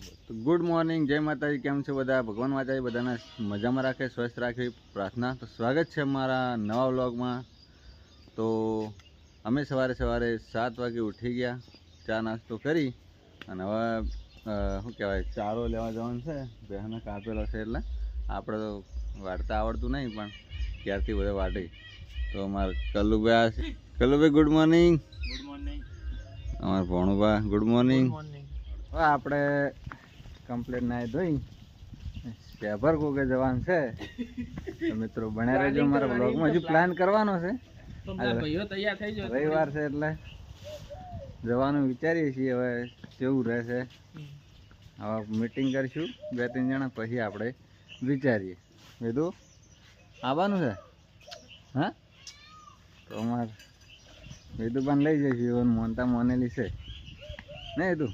તો good morning જય માતાજી કેમ છે બધા? ભગવાન માતાજી બધાને મજામાં રાખે સ્વસ્થ રાખે પ્રાર્થના. તો સ્વાગત છે અમારા નવા વ્લોગમાં. તો અમે સવારે સવારે સાત વાગે ઉઠી ગયા ચા નાસ્તો કરી અને હવે શું કહેવાય ચારો લેવા જવાનું છે બહેને કાપેલો છે એટલે આપણે તો વાર્તા આવડતું નહીં પણ ક્યારથી બધા વાટી. તો અમારે Kallubhai Kallubhai good morning. Good morning. અમારા ભણુભા ગુડ મોર્નિંગ. આપણે કમ્પ્લેટ નાહી ધોઈ. શેભર કોકે જવાનું છે. મિત્રો બને રહેજો મારા બ્લોગમાં હજુ પ્લાન કરવાનો છે. રવિવાર છે એટલે જવાનું વિચારીએ છીએ. હવે કેવું રહેશે. હવે મીટિંગ કરીશું. બે ત્રણ જણા પછી આપણે વિચારીએ. કીધું આવવાનું છે? હા? તો અમારે વેદુબાન લઈ જઈશું. મોનતા મોનેલી છે. નહીં તું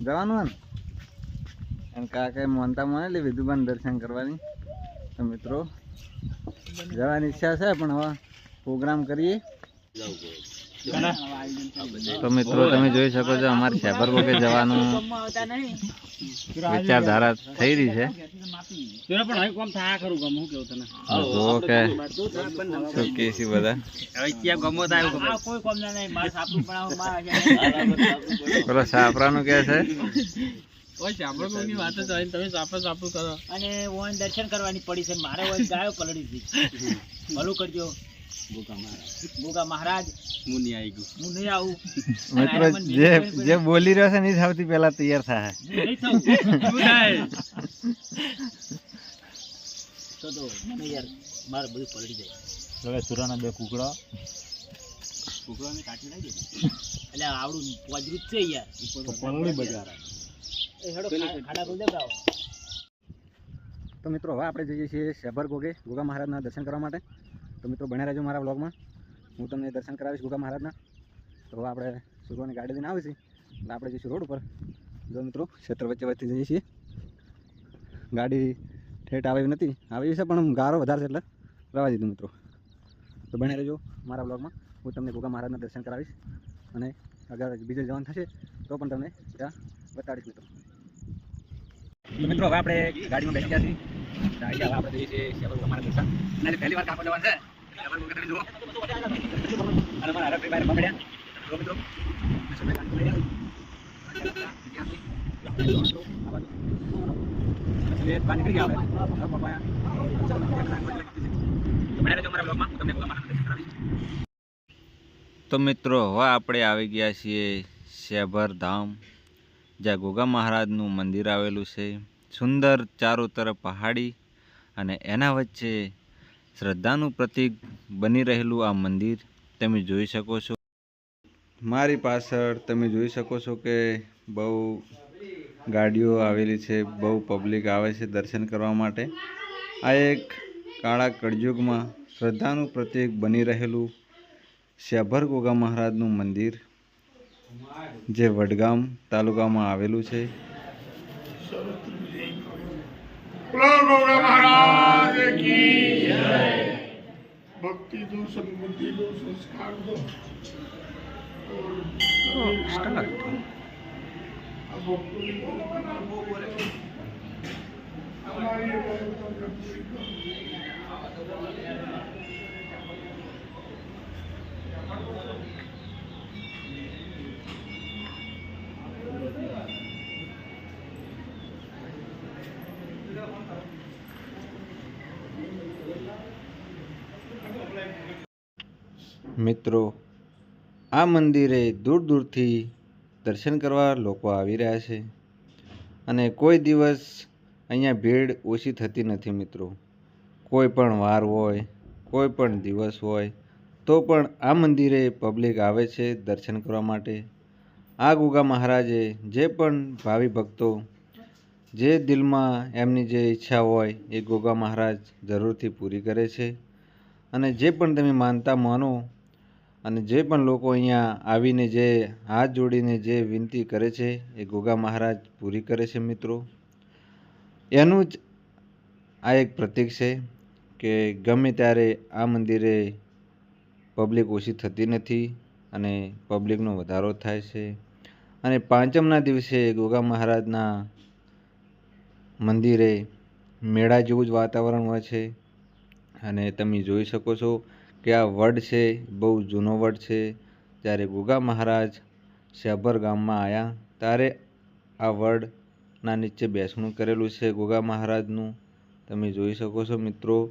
જવાનું હોય ને? અને કાકા મોનતા મોનેલી વિધુબાન દર્શન કરવાની. તો મિત્રો, જવાની ઈચ્છા છે, પણ હવે પ્રોગ્રામ કરીએ. તો મિત્રો તમે જોઈ શકો છો અમારે કોકે જવાનું વિચારધારા થઈ રહી છે. તેરા પણ હવે કોમ થાય ખરું ગમ હું કેવું તને? જો કે શું કે છે બધા. હવે ક્યાં ગમો થાય એવું કોઈ કોમ ના નહીં માર સાપરું પણ પેલો સાપરાનું કે છે? ઓય સાપરો કોની વાત જ હોય તમે સાપરો સાપરું કરો. અને ઓન દર્શન કરવાની પડી છે મારે ગાયો પલડી હતી ભલું કરજો. મહારાજ. હું નહીં આવી ગયું. હું નહીં આવું. મિત્રો જે જે બોલી રહ્યો છે ને સૌથી પહેલા તૈયાર થાય. હું નહીં થવું શું થાય. તો તો મને યાર મારે બધું પલડી જાય. હવે સુરાના બે કુકડા. કુકડાને કાઢી નાખી દે. એટલે આવડું પોજરું છે યાર. પલળી બજાર. એ હેડો ખાડા ખોલ દે તો મિત્રો હવે આપણે જઈએ છીએ શેભર ગોગે ગોગા મહારાજના દર્શન કરવા માટે. તો મિત્રો બન્યા રહેજો મારા બ્લોગમાં હું તમને દર્શન કરાવીશ ગુગા મહારાજના. તો આપણે સુરોની ગાડી લઈને આવીશું. એટલે આપણે જઈશું રોડ ઉપર. જો મિત્રો, ક્ષેત્ર વચ્ચે વચ્ચે જઈએ છીએ. ગાડી ઠેઠ આવી નથી. આવી છે, પણ ગારો વધારે છે એટલે રવા દીધું મિત્રો. તો બન્યા રહેજો મારા બ્લોગમાં હું તમને ગોગા મહારાજના દર્શન કરાવીશ. અને અગર બીજે જવાનું થશે, તો પણ તમને ત્યાં બતાડીશ મિત્રો. મિત્રો, હવે આપણે ગાડીમાં બેસી ગયા છીએ. આપણે જઈએ છીએ શેવર દર્શન. અને પહેલી વાર કાપડ જવાનું છે. તો મિત્રો, હવે આપણે આવી ગયા છીએ શેભર ધામ, જ્યાં ગોગા મહારાજનું મંદિર આવેલું છે. સુંદર ચારો તરફ પહાડી અને એના વચ્ચે શ્રદ્ધાનું પ્રતીક બની રહેલું આ મંદિર તમે જોઈ શકો છો. મારી પાછળ તમે જોઈ શકો છો કે બહુ ગાડીઓ આવેલી છે બહુ પબ્લિક આવે છે દર્શન કરવા માટે. આ એક કાળા કળયુગમાં શ્રદ્ધાનું પ્રતીક બની રહેલું શ્યાભર ગોગા મહારાજનું મંદિર જે વડગામ તાલુકામાં આવેલું છે. ગોગા મહારાજ! કી જય ભક્તિ દો સદબુદ્ધિ દો સંસ્કાર દો और अब भक्तों की हमारी ये મિત્રો, આ મંદિરે દૂર દૂરથી દર્શન કરવા લોકો આવી રહ્યા છે અને કોઈ દિવસ અહીંયા ભીડ ઓછી થતી નથી મિત્રો. કોઈ પણ વાર હોય, કોઈ પણ દિવસ હોય, તો પણ આ મંદિરે પબ્લિક આવે છે દર્શન કરવા માટે. આ ગોગા મહારાજે જે પણ ભાવિ ભક્તો જે દિલમાં એમની જે ઈચ્છા હોય એ ગોગા મહારાજ જરૂરથી પૂરી કરે છે અને જે પણ તમે માનતા માનો અને જે પણ લોકો અહીંયા આવીને જે હાથ જોડીને જે વિનંતી કરે છે, એ ગોગા મહારાજ પૂરી કરે છે મિત્રો. એનું જ આ એક પ્રતીક છે કે ગમે ત્યારે આ મંદિરે પબ્લિક ઓછી થતી નથી અને પબ્લિકનો વધારો થાય છે. અને પાંચમના દિવસે ગોગા મહારાજના મંદિરે મેળા જેવું જ વાતાવરણ હોય છે. અને તમે જોઈ શકો છો કે આ વડ છે, બહુ જૂનો વડ છે. જ્યારે ગુગા મહારાજ શેભર ગામમાં આવ્યા ત્યારે આ વડના નીચે બેસણું કરેલું છે ગુગા મહારાજનું. તમે જોઈ શકો છો મિત્રો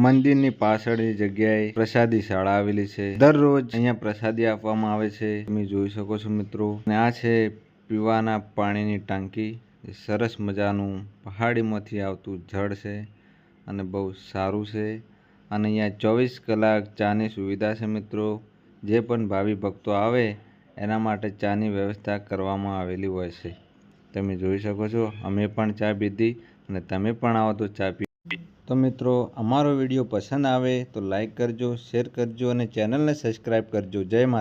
મંદિરની પાછળની જગ્યાએ પ્રસાદી શાળા આવેલી છે. દરરોજ અહીંયા પ્રસાદી આપવામાં આવે છે. તમે જોઈ શકો છો મિત્રો. અને આ છે પીવાના પાણીની ટાંકી. સરસ મજાનું પહાડીમાંથી આવતું જળ છે અને બહુ સારું છે. અને અહીંયા ચોવીસ કલાક ચાની સુવિધા છે મિત્રો. જે પણ ભાવિ ભક્તો આવે, એના માટે ચાની વ્યવસ્થા કરવામાં આવેલી હોય છે. તમે જોઈ શકો છો, અમે પણ ચા પીધી અને તમે પણ આવો તો ચા પી તો મિત્રો, અમારો વીડિયો પસંદ આવે તો લાઈક કરજો, શેર કરજો અને ચેનલને સબસ્ક્રાઈબ કરજો. જય માતા